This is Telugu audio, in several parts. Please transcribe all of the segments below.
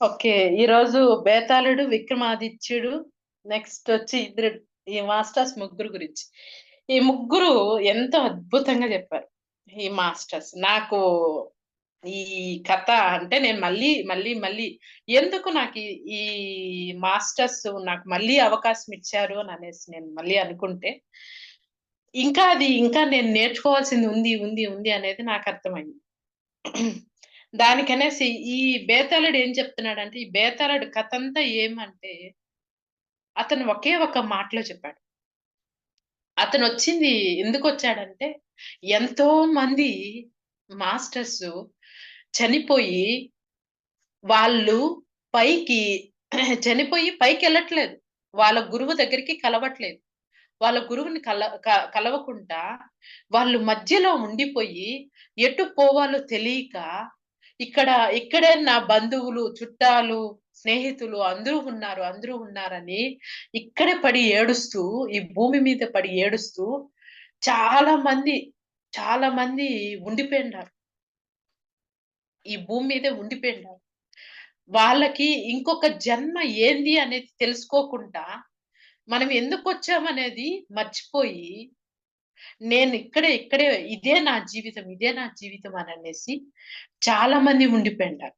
ఓకే. ఈరోజు బేతాళుడు, విక్రమాదిత్యుడు, నెక్స్ట్ వచ్చి ఇద్దరు ఈ మాస్టర్స్ ముగ్గురు గురించి. ఈ ముగ్గురు ఎంతో అద్భుతంగా చెప్పారు. ఈ మాస్టర్స్. నాకు ఈ కథ అంటే నేను మళ్ళీ, మళ్ళీ, మళ్ళీ ఎందుకు నాకు ఈ మాస్టర్స్ నాకు మళ్ళీ అవకాశం ఇచ్చారు అని అనేసి నేను మళ్ళీ అనుకుంటే, ఇంకా అది ఇంకా నేను నేర్చుకోవాల్సింది ఉంది, ఉంది, ఉంది అనేది నాకు అర్థమైంది. దానికనేసి ఈ బేతాళుడు ఏం చెప్తున్నాడంటే, ఈ బేతాళుడు కథంతా ఏమంటే, అతను ఒకే ఒక మాటలో చెప్పాడు. అతను వచ్చింది ఎందుకు వచ్చాడంటే ఎంతో మంది మాస్టర్స్ చనిపోయి, వాళ్ళు పైకి చనిపోయి పైకి వెళ్ళట్లేదు వాళ్ళ గురువు దగ్గరికి కలవట్లేదు. వాళ్ళ గురువుని కల క కలవకుండా, వాళ్ళు మధ్యలో ఉండిపోయి, ఎటు పోవాలో తెలియక, ఇక్కడ ఇక్కడే నా బంధువులు, చుట్టాలు, స్నేహితులు అందరూ ఉన్నారు, అందరూ ఉన్నారని ఇక్కడే పడి ఏడుస్తూ, ఈ భూమి మీద పడి ఏడుస్తూ, చాలా మంది, చాలా మంది ఉండిపోయినారు. ఈ భూమి మీదే ఉండిపోయినారు. వాళ్ళకి ఇంకొక జన్మ ఏంది అనేది తెలుసుకోకుండా, మనం ఎందుకు వచ్చామనేది మర్చిపోయి, నేను ఇక్కడే, ఇక్కడే ఇదే నా జీవితం, ఇదే నా జీవితం అని అనేసి చాలా మంది ఉండిపోయుండారు.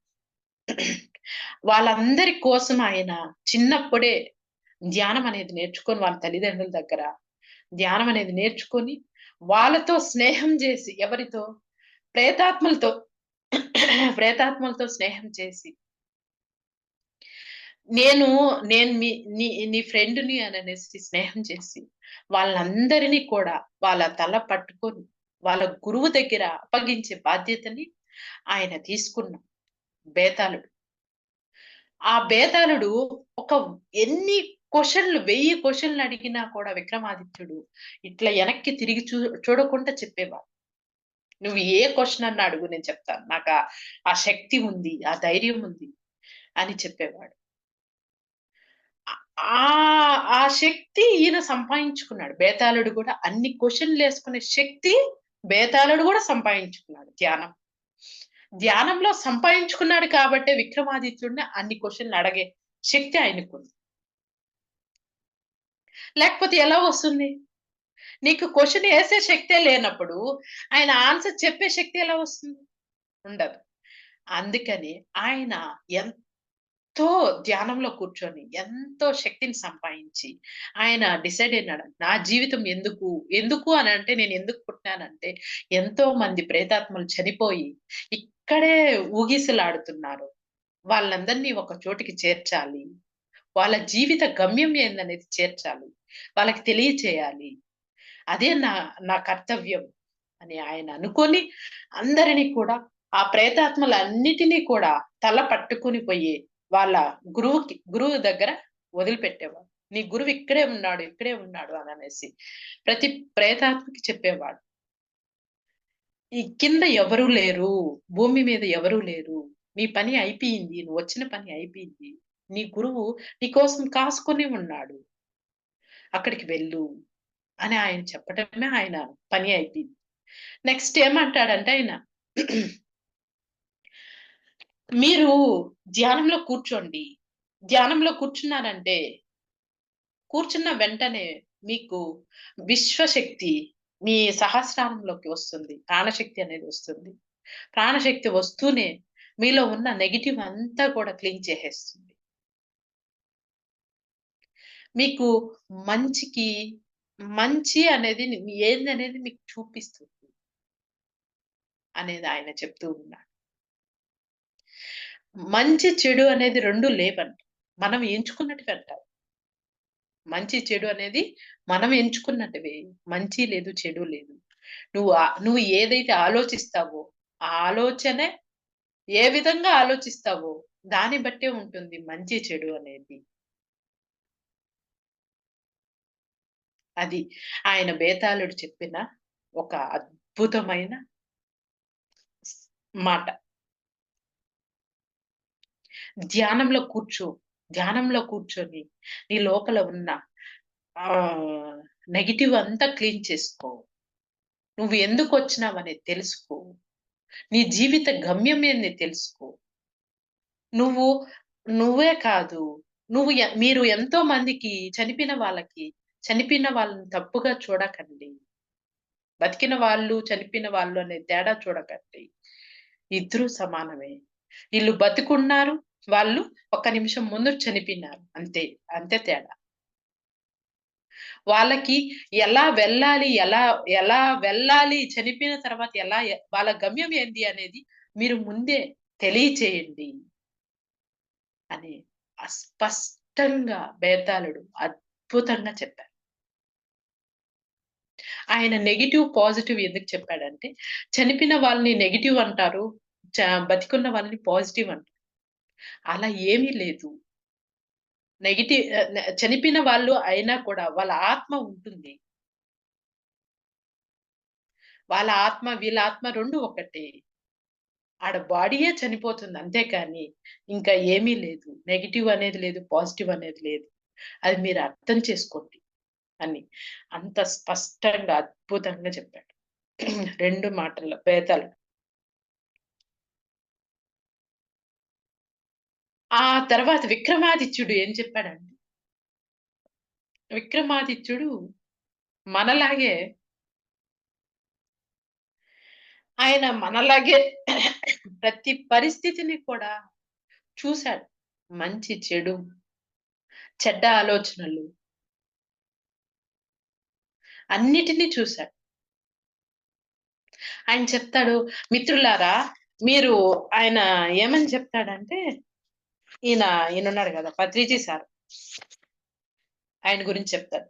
వాళ్ళందరి కోసం ఆయన చిన్నప్పుడే ధ్యానం అనేది నేర్చుకొని వాళ్ళ తల్లిదండ్రుల దగ్గర, ధ్యానం అనేది నేర్చుకొని, వాళ్ళతో స్నేహం చేసి ఎవరితో? ప్రేతాత్మలతో ప్రేతాత్మలతో స్నేహం చేసి నేను నేను మీ నీ నీ ఫ్రెండ్‌ని అనేసి స్నేహం చేసి, వాళ్ళందరిని కూడా వాళ్ళ తల పట్టుకొని, వాళ్ళ గురువు దగ్గర అప్పగించే బాధ్యతని ఆయన తీసుకున్న బేతాళుడు. ఆ బేతాళుడు ఒక ఎన్ని క్వశ్చన్లు వెయ్యి క్వశ్చన్లు అడిగినా కూడా విక్రమాదిత్యుడు ఇట్లా వెనక్కి తిరిగి చూ చూడకుండా చెప్పేవాడు. నువ్వు ఏ క్వశ్చన్ అన్న అడుగు నేను చెప్తాను. నాకు ఆ శక్తి ఉంది, ఆ ధైర్యం ఉంది అని చెప్పేవాడు. ఆ ఆ శక్తి ఈయన సంపాదించుకున్నాడు. బేతాళుడు కూడా అన్ని క్వశ్చన్లు వేసుకునే శక్తి బేతాళుడు కూడా సంపాదించుకున్నాడు ధ్యానం. ధ్యానంలో సంపాదించుకున్నాడు కాబట్టే విక్రమాదిత్యుడిని అన్ని క్వశ్చన్లు అడిగే శక్తి ఆయనకుంది. లేకపోతే ఎలా వస్తుంది? నీకు క్వశ్చన్ వేసే శక్తే లేనప్పుడు, ఆయన ఆన్సర్ చెప్పే శక్తి ఎలా వస్తుంది? ఉండదు. అందుకని ఆయన ఎంత ఎంతో ధ్యానంలో కూర్చొని, ఎంతో శక్తిని సంపాదించి, ఆయన డిసైడ్ అయినాడు. నా జీవితం ఎందుకు? ఎందుకు అని అంటే నేను ఎందుకు పుట్టినానంటే ఎంతో మంది ప్రేతాత్మలు చనిపోయి, ఇక్కడే ఊగిసలాడుతున్నారు. వాళ్ళందరినీ ఒక చోటికి చేర్చాలి. వాళ్ళ జీవిత గమ్యం ఏందనేది చేర్చాలి. వాళ్ళకి తెలియచేయాలి. అదే నా నా కర్తవ్యం అని ఆయన అనుకొని అందరిని కూడా ఆ ప్రేతాత్మలన్నిటినీ కూడా తల పట్టుకొని పోయి, వాళ్ళ గురువుకి గురువు దగ్గర వదిలిపెట్టేవాడు. నీ గురువు ఇక్కడే ఉన్నాడు, ఇక్కడే ఉన్నాడు అని అనేసి ప్రతి ప్రేతాత్మకి చెప్పేవాడు. ఈ కింద ఎవరు లేరు. భూమి మీద ఎవరూ లేరు. నీ పని అయిపోయింది. నువ్వు వచ్చిన పని అయిపోయింది. నీ గురువు నీ కోసం కాసుకొని ఉన్నాడు. అక్కడికి వెళ్ళు అని ఆయన చెప్పటమే ఆయన పని అయిపోయింది. నెక్స్ట్ ఏమంటాడంటే ఆయన మీరు ధ్యానంలో కూర్చోండి. ధ్యానంలో కూర్చున్నారంటే, కూర్చున్న వెంటనే మీకు విశ్వశక్తి మీ సహస్రారంలోకి వస్తుంది. ప్రాణశక్తి అనేది వస్తుంది. ప్రాణశక్తి వస్తూనే మీలో ఉన్న నెగిటివ్ అంతా కూడా క్లీన్ చేసేస్తుంది. మీకు మంచికి మంచి అనేది ఏందనేది మీకు చూపిస్తుంది. అనేది ఆయన చెప్తూ ఉన్నాడు. మంచి, చెడు అనేది రెండు లేవంట. మనం ఎంచుకున్నట్టు అంటారు. మంచి, చెడు అనేది మనం ఎంచుకున్నట్టువే మంచి లేదు, చెడు లేదు. నువ్వు నువ్వు ఏదైతే ఆలోచిస్తావో, ఆ ఆలోచనే ఏ విధంగా ఆలోచిస్తావో దాన్ని బట్టే ఉంటుంది మంచి, చెడు అనేది. అది ఆయన బేతాళుడు చెప్పిన ఒక అద్భుతమైన మాట. ధ్యానంలో కూర్చో. ధ్యానంలో కూర్చొని నీ లోపల ఉన్న నెగిటివ్ అంతా క్లీన్ చేసుకో. నువ్వు ఎందుకు వచ్చినావనేది తెలుసుకో. నీ జీవిత గమ్యం ఏంది తెలుసుకో. నువ్వు నువ్వే కాదు. నువ్వు మీరు ఎంతో మందికి చనిపోయిన వాళ్ళకి, చనిపోయిన వాళ్ళని తప్పుగా చూడకండి. బతికిన వాళ్ళు, చనిపోయిన వాళ్ళు అనే తేడా చూడకండి. ఇద్దరూ సమానమే. వీళ్ళు బతికున్నారు. వాళ్ళు ఒక్క నిమిషం ముందు చనిపోయినారు. అంతే. అంతే తేడా. వాళ్ళకి ఎలా వెళ్ళాలి? ఎలా ఎలా వెళ్ళాలి? చనిపోయిన తర్వాత ఎలా వాళ్ళ గమ్యం ఏంది అనేది మీరు ముందే తెలియచేయండి. అని అస్పష్టంగా బేతాళుడు అద్భుతంగా చెప్పారు. ఆయన నెగిటివ్ పాజిటివ్ ఎందుకు చెప్పాడంటే, చనిపోయిన వాళ్ళని నెగిటివ్ అంటారు. చ బతికున్న వాళ్ళని పాజిటివ్ అంటారు. అలా ఏమీ లేదు. నెగిటివ్ చనిపోయిన వాళ్ళు అయినా కూడా వాళ్ళ ఆత్మ ఉంటుంది. వాళ్ళ ఆత్మ, వీళ్ళ ఆత్మ రెండు ఒకటే. ఆడ బాడీయే చనిపోతుంది అంతే కానీ, ఇంకా ఏమీ లేదు. నెగిటివ్ అనేది లేదు, పాజిటివ్ అనేది లేదు. అది మీరు అర్థం చేసుకోండి అని అంత స్పష్టంగా, అద్భుతంగా చెప్పాడు. రెండు మాటల్లో పేదలు ఆ తర్వాత విక్రమాదిత్యుడు ఏం చెప్పాడండి విక్రమాదిత్యుడు మనలాగే ఆయన మనలాగే ప్రతి పరిస్థితిని కూడా చూసాడు. మంచి, చెడు, చెడ్డ ఆలోచనలు అన్నిటిని చూశాడు ఆయన చెప్తాడు, మిత్రులారా మీరు ఆయన ఏమని చెప్తాడంటే, ఈయన ఈయనున్నాడు కదా పత్రిజీ సార్. ఆయన గురించి చెప్తారు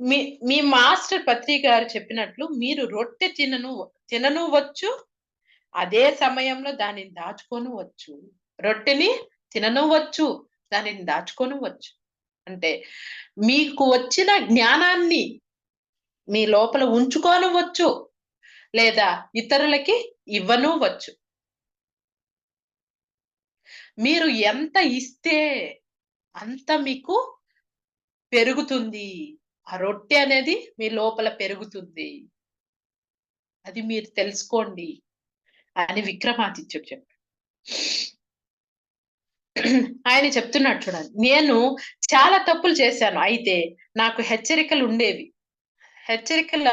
మీ మీ మాస్టర్ పత్రి గారు చెప్పినట్లు మీరు రొట్టె తినను తినను వచ్చు. అదే సమయంలో దానిని దాచుకోను వచ్చు. రొట్టెని తినను వచ్చు. దానిని దాచుకోను వచ్చు. అంటే మీకు వచ్చిన జ్ఞానాన్ని మీ లోపల ఉంచుకోనవచ్చు. లేదా ఇతరులకి ఇవ్వను వచ్చు. మీరు ఎంత ఇస్తే అంత మీకు పెరుగుతుంది. ఆ రొట్టె అనేది మీ లోపల పెరుగుతుంది. అది మీరు తెలుసుకోండి. అని విక్రమాదిత్యుడు చెప్పాడు. ఆయన చెప్తున్నాడు చూడండి. నేను చాలా తప్పులు చేశాను. అయితే నాకు హెచ్చరికలు ఉండేవి హెచ్చరికలు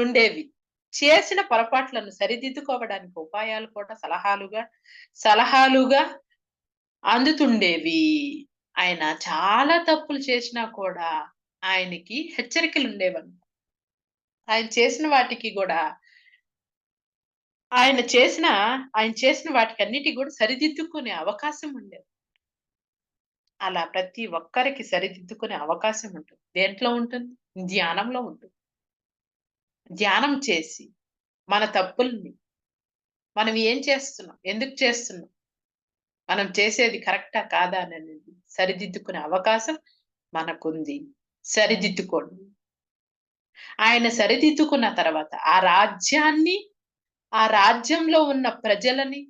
ఉండేవి చేసిన పొరపాట్లను సరిదిద్దుకోవడానికి ఉపాయాలు కూడా సలహాలుగా సలహాలుగా అందుతుండేవి. ఆయన చాలా తప్పులు చేసినా కూడా ఆయనకి హెచ్చరికలు ఉండేవన్న ఆయన చేసిన వాటికి కూడా ఆయన చేసిన ఆయన చేసిన వాటికి వాటికన్నిటికి కూడా సరిదిద్దుకునే అవకాశం ఉండేది. అలా ప్రతి ఒక్కరికి సరిదిద్దుకునే అవకాశం ఉంటుంది. దేంట్లో ఉంటుంది? ధ్యానంలో ఉంటుంది. ధ్యానం చేసి మన తప్పుల్ని మనం ఏం చేస్తున్నాం? ఎందుకు చేస్తున్నాం? మనం చేసేది కరెక్టా? కాదా? అనేది సరిదిద్దుకునే అవకాశం మనకుంది. సరిదిద్దుకోండి. ఆయన సరిదిద్దుకున్న తర్వాత ఆ రాజ్యాన్ని, ఆ రాజ్యంలో ఉన్న ప్రజలని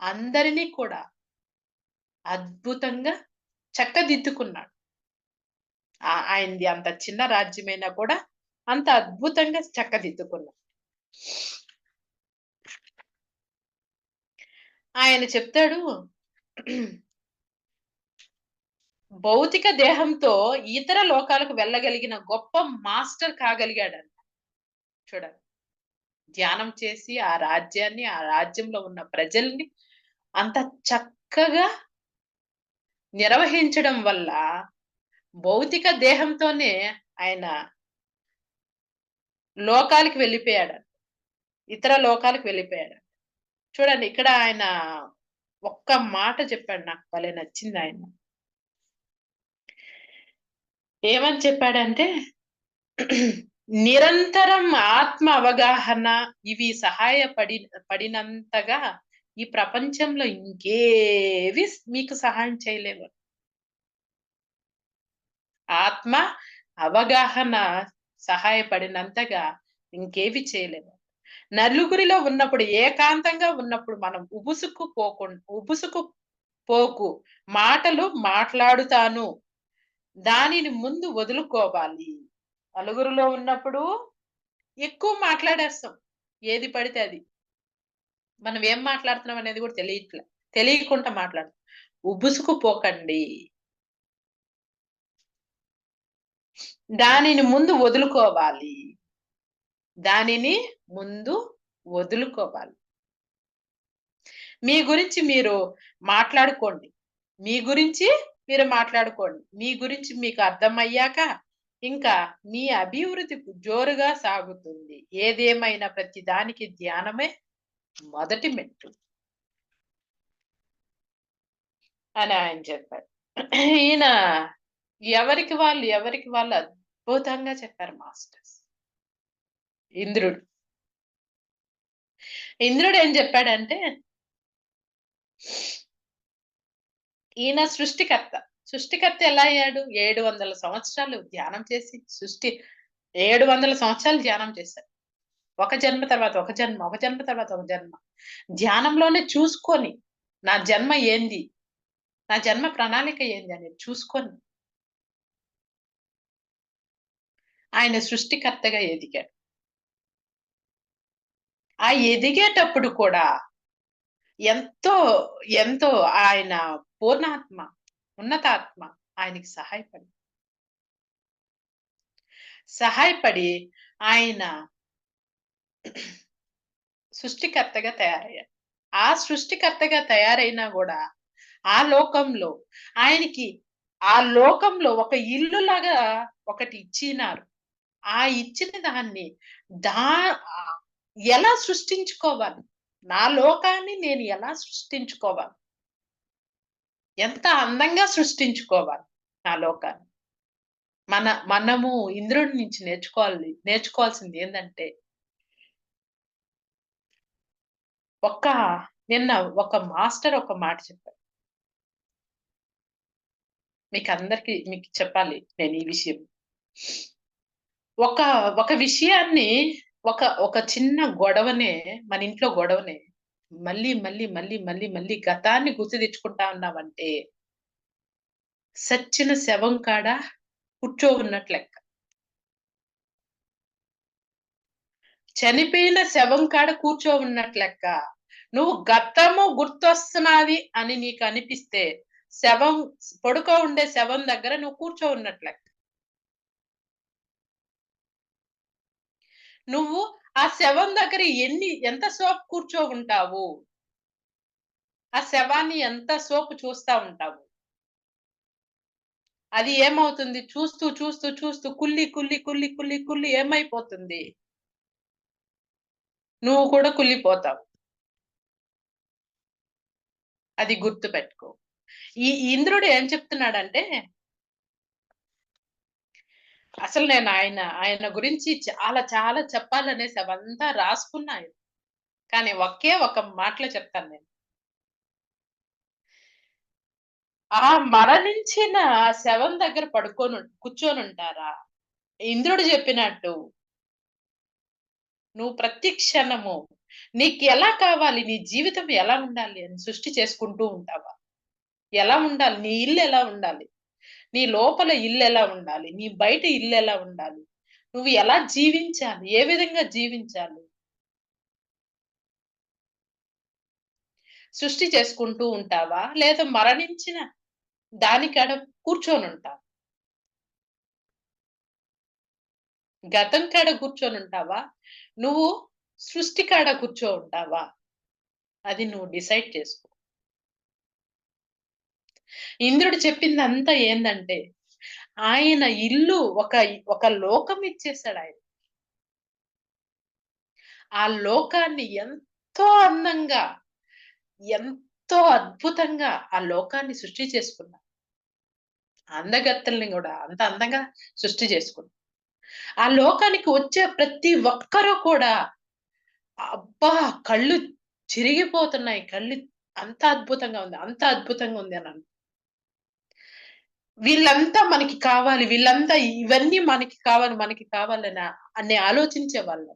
అందరిని కూడా అద్భుతంగా చక్కదిద్దుకున్నాడు. ఆ ఆయనది అంత చిన్న రాజ్యమైనా కూడా అంత అద్భుతంగా చక్కదిద్దుకున్నాడు. ఆయన చెప్తాడు భౌతిక దేహంతో ఇతర లోకాలకు వెళ్ళగలిగిన గొప్ప మాస్టర్ కాగలిగాడంట. చూడండి. ధ్యానం చేసి ఆ రాజ్యాన్ని, ఆ రాజ్యంలో ఉన్న ప్రజల్ని అంత చక్కగా నిర్వహించడం వల్ల భౌతిక దేహంతోనే ఆయన లోకాలకి వెళ్ళిపోయాడు ఇతర లోకాలకు వెళ్ళిపోయాడు చూడండి ఇక్కడ ఆయన ఒక్క మాట చెప్పాడు నాకు భలే నచ్చింది ఆయన. ఏమని చెప్పాడంటే నిరంతరం ఆత్మ అవగాహన ఇవి సహాయపడి పడినంతగా ఈ ప్రపంచంలో ఇంకేవి మీకు సహాయం చేయలేవు. ఆత్మ అవగాహన సహాయపడినంతగా ఇంకేవి చేయలేవు. నలుగురిలో ఉన్నప్పుడు ఏకాంతంగా ఉన్నప్పుడు మనం ఉబుసుకు పోకుండా ఉబుసుకు పోకు మాటలు మాట్లాడుతాను. దానిని ముందు వదులుకోవాలి. నలుగురిలో ఉన్నప్పుడు ఎక్కువ మాట్లాడేస్తాం. ఏది పడితే అది. మనం ఏం మాట్లాడుతున్నాం అనేది కూడా తెలియట్లే. తెలియకుండా మాట్లాడుతాం. ఉబుసుకుపోకండి. దానిని ముందు వదులుకోవాలి. దానిని ముందు వదులుకోవాలి. మీ గురించి మీరు మాట్లాడుకోండి. మీ గురించి మీరు మాట్లాడుకోండి. మీ గురించి మీకు అర్థమయ్యాక ఇంకా మీ అభివృద్ధి జోరుగా సాగుతుంది. ఏదేమైనా ప్రతి దానికి ధ్యానమే మొదటి మెట్టు. అని ఆయన చెప్పారు. ఈయన ఎవరికి వాళ్ళు, ఎవరికి వాళ్ళు అద్భుతంగా చెప్పారు మాస్టర్ ఇంద్రుడు. ఇంద్రుడు ఏం చెప్పాడంటే ఈయన సృష్టికర్త. సృష్టికర్త ఎలా అయ్యాడు? 700 సంవత్సరాలు ధ్యానం చేసి సృష్టి 700 సంవత్సరాలు ధ్యానం చేశాడు. ఒక జన్మ తర్వాత ఒక జన్మ, ఒక జన్మ తర్వాత ఒక జన్మ. ధ్యానంలోనే చూసుకొని నా జన్మ ఏంది? నా జన్మ ప్రణాళిక ఏంది అనేది చూసుకొని ఆయన సృష్టికర్తగా ఎదిగాడు. ఆ ఎదిగేటప్పుడు కూడా ఎంతో, ఎంతో ఆయన పూర్ణాత్మ, ఉన్నతాత్మ ఆయనకి సహాయపడి సహాయపడి ఆయన సృష్టికర్తగా తయారయ్యాడు. ఆ సృష్టికర్తగా తయారైనా కూడా ఆ లోకంలో ఆయనకి ఆ లోకంలో ఒక ఇల్లు లాగా ఒకటి ఇచ్చినారు. ఆ ఇచ్చిన దాన్ని దా ఎలా సృష్టించుకోవాలి? నా లోకాన్ని నేను ఎలా సృష్టించుకోవాలి? ఎంత అందంగా సృష్టించుకోవాలి నా లోకాన్ని? మన మనము ఇంద్రుడి నుంచి నేర్చుకోవాలి నేర్చుకోవాల్సింది ఏంటంటే ఒక్క నిన్న ఒక మాస్టర్ ఒక మాట చెప్పారు. మీకందరికి మీకు చెప్పాలి నేను ఈ విషయం. ఒక ఒక విషయాన్ని ఒక ఒక చిన్న గొడవనే మన ఇంట్లో గొడవనే మళ్ళీ, మళ్ళీ, మళ్ళీ, మళ్ళీ, మళ్ళీ గతాన్ని గుర్తు తెచ్చుకుంటా ఉన్నామంటే సచ్చిన శవం కాడ కూర్చోవున్నట్టు లెక్క. చనిపోయిన శవం కాడ కూర్చోవున్నట్టు లెక్క. నువ్వు గతము గుర్తొస్తున్నాది అని నీకు అనిపిస్తే శవం పడుకో ఉండే శవం దగ్గర నువ్వు కూర్చో ఉన్నట్లెక్క నువ్వు ఆ శవం దగ్గర ఎన్ని ఎంత సోపు కూర్చో ఉంటావు? ఆ శవాన్ని ఎంత సోపు చూస్తా ఉంటావు? అది ఏమవుతుంది? చూస్తూ, చూస్తూ, చూస్తూ కుల్లి కుల్లి కుల్లి కుల్లి కుల్లి ఏమైపోతుంది? నువ్వు కూడా కుల్లిపోతావు అది గుర్తు పెట్టుకో ఈ ఇంద్రుడు ఏం చెప్తున్నాడంటే అసలు నేను ఆయన, ఆయన గురించి చాలా చాలా చెప్పాలనేసి అవంతా రాసుకున్నాయి కానీ ఒకే ఒక మాటలో చెప్తాను నేను. ఆ మరణించిన శవం దగ్గర పడుకోను కూర్చొనుంటారా? ఇంద్రుడు చెప్పినట్టు నువ్వు ప్రతి క్షణము ఎలా కావాలి? నీ జీవితం ఎలా ఉండాలి? అని సృష్టి చేసుకుంటూ ఉంటావా? ఎలా ఉండాలి? నీ ఇల్లు ఎలా ఉండాలి? నీ లోపల ఇల్లు ఎలా ఉండాలి? నీ బయట ఇల్లు ఎలా ఉండాలి? నువ్వు ఎలా జీవించాలి? ఏ విధంగా జీవించాలి? సృష్టి చేసుకుంటూ ఉంటావా? లేదా మరణించిన దాని కాడ కూర్చొనుంటావా? గతం కాడ కూర్చొని ఉంటావా నువ్వు సృష్టి కాడ కూర్చో ఉంటావా? అది నువ్వు డిసైడ్ చేసుకో. ఇంద్రుడు చెప్పింది అంతా ఏందంటే ఆయన ఇల్లు ఒక ఒక లోకం ఇచ్చేసాడు ఆయన ఆ లోకాన్ని ఎంతో అందంగా, ఎంతో అద్భుతంగా ఆ లోకాన్ని సృష్టి చేసుకున్నాడు. అందగత్తల్ని కూడా అంత అందంగా సృష్టి చేసుకున్నాడు. ఆ లోకానికి వచ్చే ప్రతి ఒక్కరూ కూడా అబ్బా! కళ్ళు చిరిగిపోతున్నాయి. కళ్ళు అంత అద్భుతంగా ఉంది. అంత అద్భుతంగా ఉంది అని వీళ్ళంతా మనకి కావాలి. వీళ్ళంతా ఇవన్నీ మనకి కావాలి, మనకి కావాలని అని ఆలోచించేవాళ్ళు.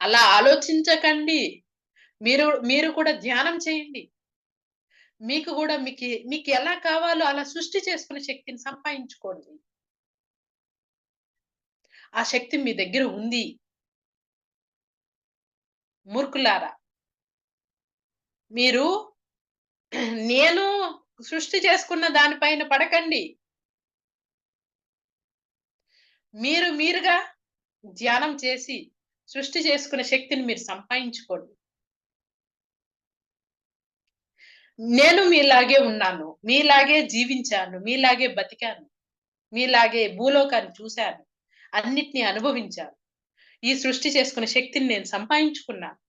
అలా ఆలోచించకండి. మీరు మీరు కూడా ధ్యానం చేయండి. మీకు కూడా మీకు మీకు ఎలా కావాలో అలా సృష్టి చేసుకునే శక్తిని సంపాదించుకోండి. ఆ శక్తి మీ దగ్గర ఉంది. మూర్ఖులారా! మీరు నేను సృష్టి చేసుకున్న దానిపైన పడకండి. మీరు మీరుగా ధ్యానం చేసి సృష్టి చేసుకునే శక్తిని మీరు సంపాదించుకోండి. నేను మీలాగే ఉన్నాను మీలాగే జీవించాను మీలాగే బతికాను మీలాగే భూలోకాన్ని చూశాను అన్నిటినీ అనుభవించాను. ఈ సృష్టి చేసుకునే శక్తిని నేను సంపాదించుకున్నాను.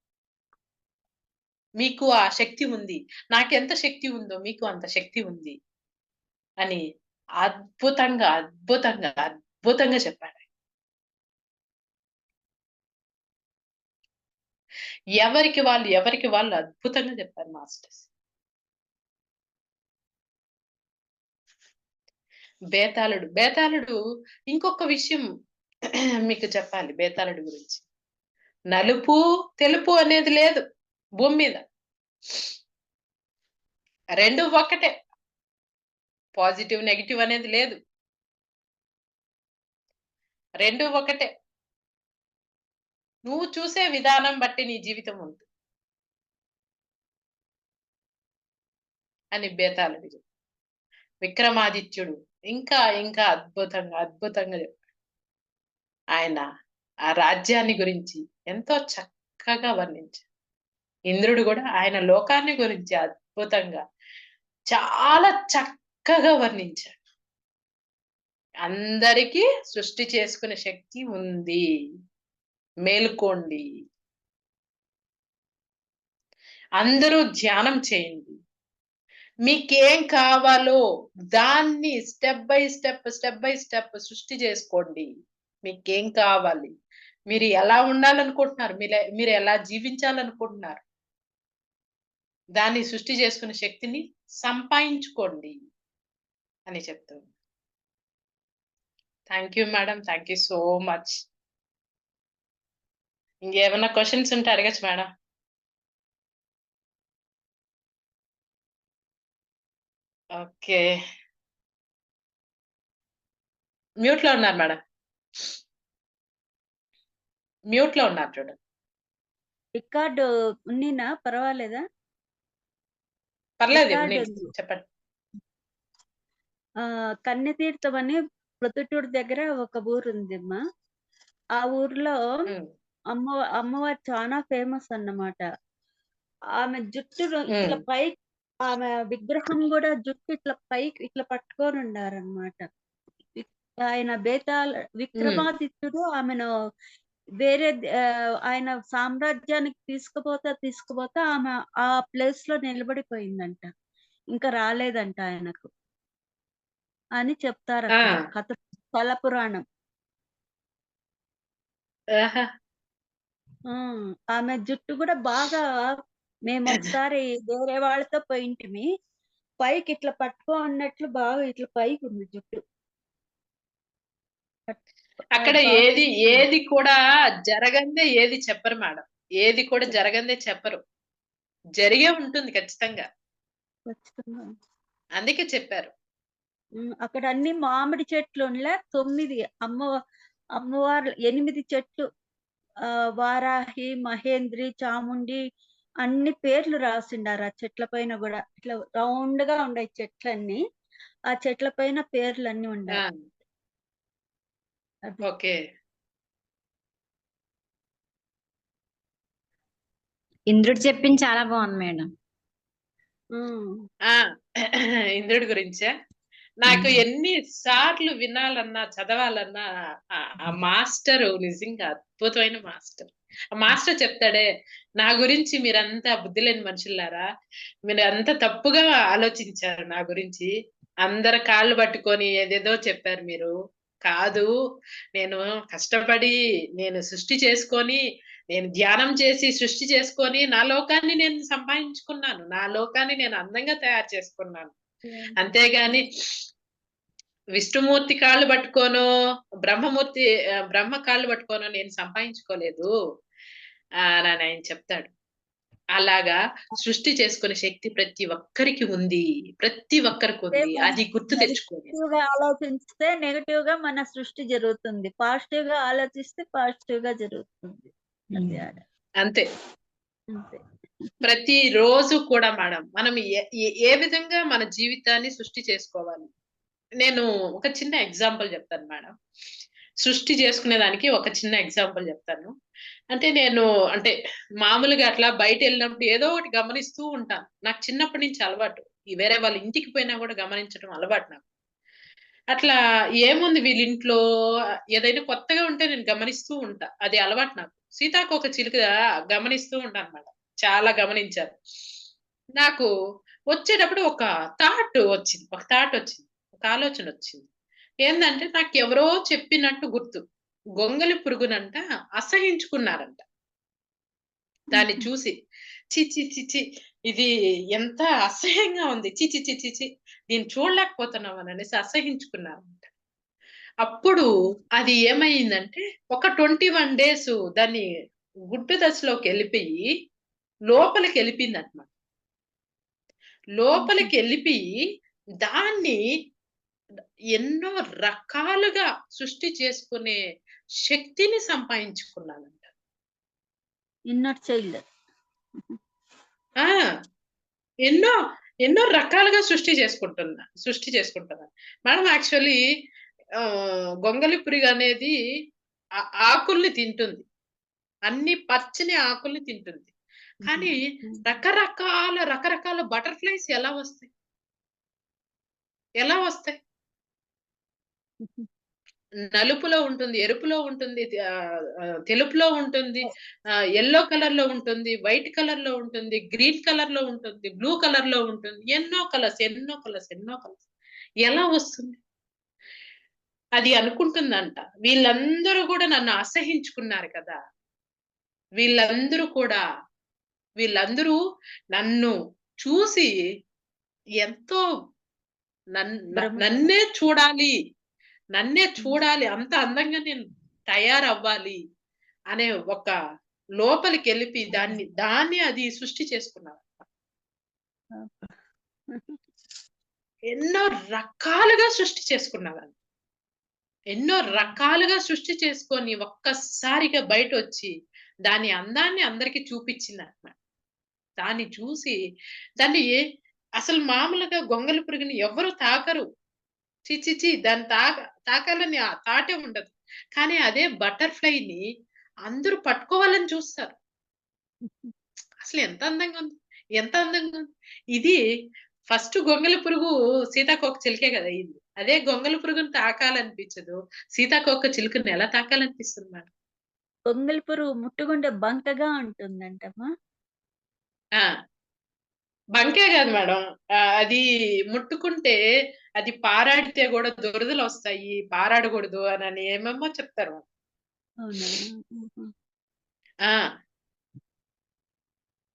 మీకు ఆ శక్తి ఉంది. నాకెంత శక్తి ఉందో మీకు అంత శక్తి ఉంది. అని అద్భుతంగా అద్భుతంగా అద్భుతంగా చెప్పాడు. ఎవరికి వాళ్ళు ఎవరికి వాళ్ళు అద్భుతంగా చెప్పారు మాస్టర్స్. బేతాళుడు బేతాళుడు ఇంకొక విషయం మీకు చెప్పాలి బేతాళుడు గురించి. నలుపు తెలుపు అనేది లేదు. భూమి మీద రెండు ఒకటే పాజిటివ్ నెగిటివ్ అనేది లేదు. రెండు ఒకటే నువ్వు చూసే విధానం బట్టి నీ జీవితం ఉంది అని బేతాలు చెప్పాడు. విక్రమాదిత్యుడు ఇంకా ఇంకా అద్భుతంగా అద్భుతంగా చెప్పాడు. ఆయన ఆ రాజ్యాన్ని గురించి ఎంతో చక్కగా వర్ణించారు ఇంద్రుడు కూడా ఆయన లోకాన్ని గురించి అద్భుతంగా చాలా చక్కగా వర్ణించాడు. అందరికీ సృష్టి చేసుకునే శక్తి ఉంది. మేలుకోండి. అందరూ ధ్యానం చేయండి. మీకేం కావాలో దాన్ని step by step step by step సృష్టి చేసుకోండి. మీకేం కావాలి? మీరు ఎలా ఉండాలనుకుంటున్నారు? మీరు మీరు ఎలా జీవించాలనుకుంటున్నారు? దాన్ని సృష్టి చేసుకునే శక్తిని సంపాదించుకోండి అని చెప్తుంది thank you madam thank you so much ఇంకేమైనా క్వశ్చన్స్ ఉంటే అడగచ్చు మేడం ఓకే మ్యూట్లో ఉన్నారు మేడం మ్యూట్లో ఉన్నారు చూడండి రికార్డు uh, ఉన్నినా? పర్వాలేదా? పర్లేదు. చెప్పండి. ఆ కన్యతీర్థం అని ప్రొద్దుటూరు దగ్గర ఒక ఊరు ఉందమ్మా ఆ ఊర్లో అమ్మ అమ్మవారు చాలా ఫేమస్ అన్నమాట. ఆమె జుట్టు ఇట్లా పై ఆమె విగ్రహం కూడా జుట్టు ఇట్లా పైకి ఇట్లా పట్టుకొని ఉండారనమాట ఆయన బేతాళ విక్రమాదిత్యుడు ఆమెను వేరే ఆయన సామ్రాజ్యానికి తీసుకుపోతా తీసుకుపోతా ఆమె ఆ ప్లేస్లో నిలబడిపోయిందంట. ఇంకా రాలేదంట ఆయనకు. అని చెప్తారు కథ స్థల పురాణం. ఆమె జుట్టు కూడా బాగా మేము ఒకసారి వేరే వాళ్ళతో పోయింటిమి. పైకి ఇట్లా పట్టుకో అన్నట్లు బాగా ఇట్లా పైకి ఉంది జుట్టు. అక్కడ ఏది ఏది కూడా జరగందే ఏది చెప్పరు మేడం. ఏది కూడా జరగందే చెప్పరు. జరిగే ఉంటుంది ఖచ్చితంగా. అందుకే చెప్పారు. అక్కడ అన్ని మామిడి చెట్లు ఉండలే తొమ్మిది అమ్మ అమ్మవారు ఎనిమిది చెట్లు. వారాహి మహేంద్రి చాముండి అన్ని పేర్లు రాసిండారు ఆ చెట్ల పైన కూడా. ఇట్లా రౌండ్గా ఉండే చెట్లన్నీ. ఆ చెట్ల పైన పేర్లు అన్ని ఉండాలి ఓకే ఇంద్రుడు చెప్పింది చాలా బాగుంది మేడం. ఇంద్రుడి గురించే. నాకు. ఎన్ని సార్లు వినాలన్నా చదవాలన్నా ఆ ఆ మాస్టర్ నిజంగా అద్భుతమైన మాస్టర్. ఆ మాస్టర్ చెప్తాడే నా గురించి మీరంతా బుద్ధి లేని మనుషులారా మీరు అంత తప్పుగా ఆలోచించారు నా గురించి. అందరి కాళ్ళు పట్టుకొని ఏదేదో చెప్పారు మీరు. కాదు. నేను కష్టపడి నేను సృష్టి చేసుకొని నేను ధ్యానం చేసి సృష్టి చేసుకొని నా లోకాన్ని నేను సంపాదించుకున్నాను. నా లోకాన్ని నేను అందంగా తయారు చేసుకున్నాను. అంతేగాని విష్ణుమూర్తి కాళ్ళు పట్టుకోను బ్రహ్మమూర్తి బ్రహ్మ కాళ్ళు పట్టుకోను నేను సంపాదించుకోలేదు. ఆ, అని ఆయన చెప్తాడు. అలాగా సృష్టి చేసుకునే శక్తి ప్రతి ఒక్కరికి ఉంది. ప్రతి ఒక్కరికి ఉంది. అదే గుర్తు గా ఆలోచిస్తే నెగటివ్గా మన సృష్టి జరుగుతుంది. పాజిటివ్గా ఆలోచిస్తే పాజిటివ్గా జరుగుతుంది. అంతే అంతే. ప్రతి రోజు కూడా మేడం మనం ఏ విధంగా మన జీవితాన్ని సృష్టి చేసుకోవాలి? నేను ఒక చిన్న ఎగ్జాంపుల్ చెప్తాను మేడం. సృష్టి చేసుకునే దానికి ఒక చిన్న ఎగ్జాంపుల్ చెప్తాను. అంటే నేను అంటే మామూలుగా అట్లా బయట వెళ్ళినప్పుడు ఏదో ఒకటి గమనిస్తూ ఉంటాను. నాకు చిన్నప్పటి నుంచి అలవాటు. వేరే వాళ్ళ ఇంటికి పోయినా కూడా గమనించడం అలవాటు నాకు. అట్లా ఏముంది వీళ్ళ ఇంట్లో ఏదైనా కొత్తగా ఉంటే నేను గమనిస్తూ ఉంటా. అది అలవాటు నాకు. సీతాకోక చిలుక గమనిస్తూ ఉంటాను అన్నమాట చాలా గమనించాను. నాకు వచ్చేటప్పుడు ఒక థాట్ వచ్చింది. ఒక థాట్ వచ్చింది. ఒక ఆలోచన వచ్చింది. ఏంటంటే నాకు ఎవరో చెప్పినట్టు గుర్తు. గొంగలి పురుగునంట అసహించుకున్నారంట. దాన్ని చూసి చి చి చి చి ఇది ఎంత అసహ్యంగా ఉంది. చి చి చి చి చి దీన్ని చూడలేకపోతున్నాం అని అనేసి అసహించుకున్నారంట. అప్పుడు అది ఏమైందంటే ఒక ట్వంటీ వన్ డేస్ దాన్ని గుడ్డు దశలోకి వెళ్ళిపోయి లోపలికి వెళ్ళిపోయింది అనమాట లోపలికి వెళ్ళిపోయి దాన్ని ఎన్నో రకాలుగా సృష్టి చేసుకునే శక్తిని సంపాదించుకున్నానంట ఇన్నర్ చైల్డ్ ఆ ఎన్నో ఎన్నో రకాలుగా సృష్టి చేసుకుంటున్నా సృష్టి చేసుకుంటున్నా మేడం యాక్చువల్లీ గొంగలి పురుగు అనేది ఆకుల్ని తింటుంది. అన్ని పచ్చని ఆకుల్ని తింటుంది. కానీ రకరకాల రకరకాల బటర్ఫ్లైస్ ఎలా వస్తాయి? ఎలా వస్తాయి? నలుపులో ఉంటుంది ఎరుపులో ఉంటుంది తెలుపులో ఉంటుంది ఎల్లో కలర్లో ఉంటుంది వైట్ కలర్లో ఉంటుంది గ్రీన్ కలర్లో ఉంటుంది బ్లూ కలర్లో ఉంటుంది ఎన్నో కలర్స్ ఎన్నో కలర్స్ ఎన్నో కలర్స్. ఎలా వస్తుంది? అది అనుకుంటుందంట. వీళ్ళందరూ కూడా నన్ను అసహించుకున్నారు కదా. వీళ్ళందరూ కూడా వీళ్ళందరూ నన్ను చూసి ఎంతో నన్నే చూడాలి. నన్నే చూడాలి అంత అందంగా నేను తయారవ్వాలి అనే ఒక లోపలికి వెళ్ళిపి దాన్ని దాన్ని అది సృష్టి చేసుకున్నారు ఎన్నో రకాలుగా సృష్టి చేసుకున్నారు ఎన్నో రకాలుగా సృష్టి చేసుకొని ఒక్కసారిగా బయట వచ్చి దాని అందాన్ని అందరికి చూపించింది అన్నమాట దాన్ని చూసి దాన్ని అసలు మామూలుగా గొంగలి పురుగుని ఎవరు తాకరు. చిచిచి దాన్ని తాక తాకాలని ఆ తాటే ఉండదు. కానీ అదే బటర్ఫ్లైని అందరూ పట్టుకోవాలని చూస్తారు. అసలు ఎంత అందంగా ఉంది ఎంత అందంగా ఉంది. ఇది ఫస్ట్ గొంగలి పురుగు సీతాకోక చిలుకే కదా అయింది. అదే గొంగలి పురుగుని తాకాలనిపించదు. సీతాకోక చిలుకని ఎలా తాకాలనిపిస్తుంది మేడం పొంగల్ పురుగు ముట్టుకుంటే బంకగా ఉంటుందంటమ్మా. ఆ. బంకే కాదు మేడం. అది ముట్టుకుంటే అది పారాడితే కూడా దురదలు వస్తాయి పారాడకూడదు అని అని ఏమేమో చెప్తారు. ఆ.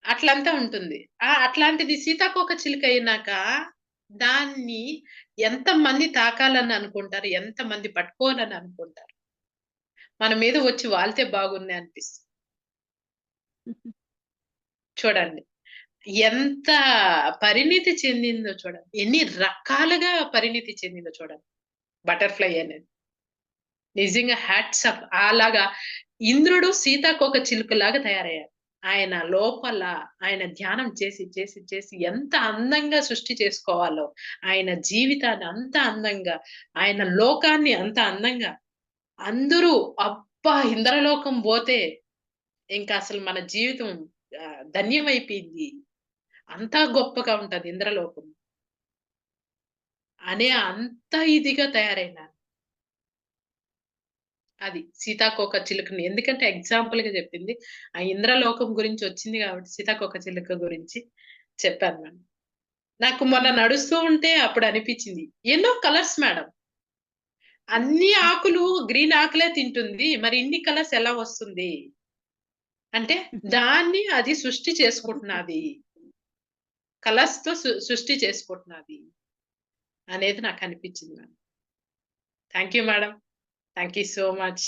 అట్లంతా ఉంటుంది. ఆ అట్లాంటిది సీతాకోక చిలుక అయినాక దాన్ని ఎంత మంది తాకాలని అనుకుంటారు? ఎంత మంది పట్టుకోవాలని అనుకుంటారు? మన మీద వచ్చి వాళ్తే బాగుంది అనిపిస్తుంది. చూడండి. ఎంత పరిణితి చెందిందో చూడండి. ఎన్ని రకాలుగా పరిణితి చెందిందో చూడండి. బటర్ఫ్లై అనేది. నిజంగా హ్యాట్స్ అప్ అలాగా ఇంద్రుడు సీతాకోక చిలుకలాగా తయారయ్యారు ఆయన లోపల ఆయన ధ్యానం చేసి చేసి చేసి ఎంత అందంగా సృష్టి చేసుకోవాలో ఆయన జీవితాన్ని అంత అందంగా ఆయన లోకాన్ని అంత అందంగా. అందరూ అబ్బా ఇంద్రలోకం పోతే ఇంకా అసలు మన జీవితం ధన్యమైపోయింది. అంతా గొప్పగా ఉంటది ఇంద్రలోకం. అనే అంత ఇదిగా తయారైనారు. అది సీతాకోక చిలుకని ఎందుకంటే ఎగ్జాంపుల్గా చెప్పింది. ఆ ఇంద్రలోకం గురించి వచ్చింది కాబట్టి సీతాకోక చిలుక గురించి చెప్పాను మేడం నాకు మొన్న నడుస్తూ ఉంటే అప్పుడు అనిపించింది ఎన్నో కలర్స్ మేడం అన్ని ఆకులు గ్రీన్ ఆకులే తింటుంది. మరి ఇన్ని కలర్స్ ఎలా వస్తుంది? అంటే దాన్ని అది సృష్టి చేసుకుంటున్నది. కలర్స్తో సృష్టి చేసుకుంటున్నది అనేది నాకు అనిపించింది madam thank you madam thank you so much.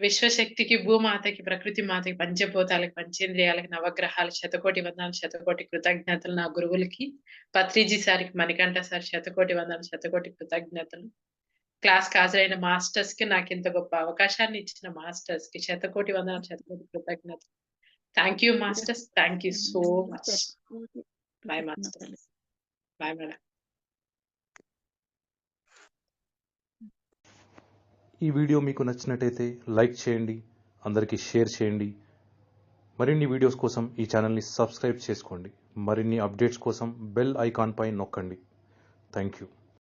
విశ్వశక్తికి భూమాతకి ప్రకృతి మాతకి పంచభూతాలకి పంచేంద్రియాలకి నవగ్రహాలు శతకోటి వందనాలు శతకోటి కృతజ్ఞతలు నా గురువులకి పత్రిజీ సార్కి మణికంఠ సార్ శతకోటి వందనాలు శతకోటి కృతజ్ఞతలు. క్లాస్ హాజరైన మాస్టర్స్కి నాకు ఇంత గొప్ప అవకాశాన్ని ఇచ్చిన మాస్టర్స్కి శతకోటి వందనాలు శతకోటి కృతజ్ఞతలు. Thank you masters thank you so much. Bye master bye madam ఈ వీడియో మీకు నచ్చినట్టయితే లైక్ చేయండి అందరికీ షేర్ చేయండి. మరిన్ని వీడియోస్ కోసం ఈ ఛానల్ని సబ్స్క్రైబ్ చేసుకోండి. మరిన్ని అప్డేట్స్ కోసం బెల్ ఐకాన్ పై నొక్కండి. Thank you.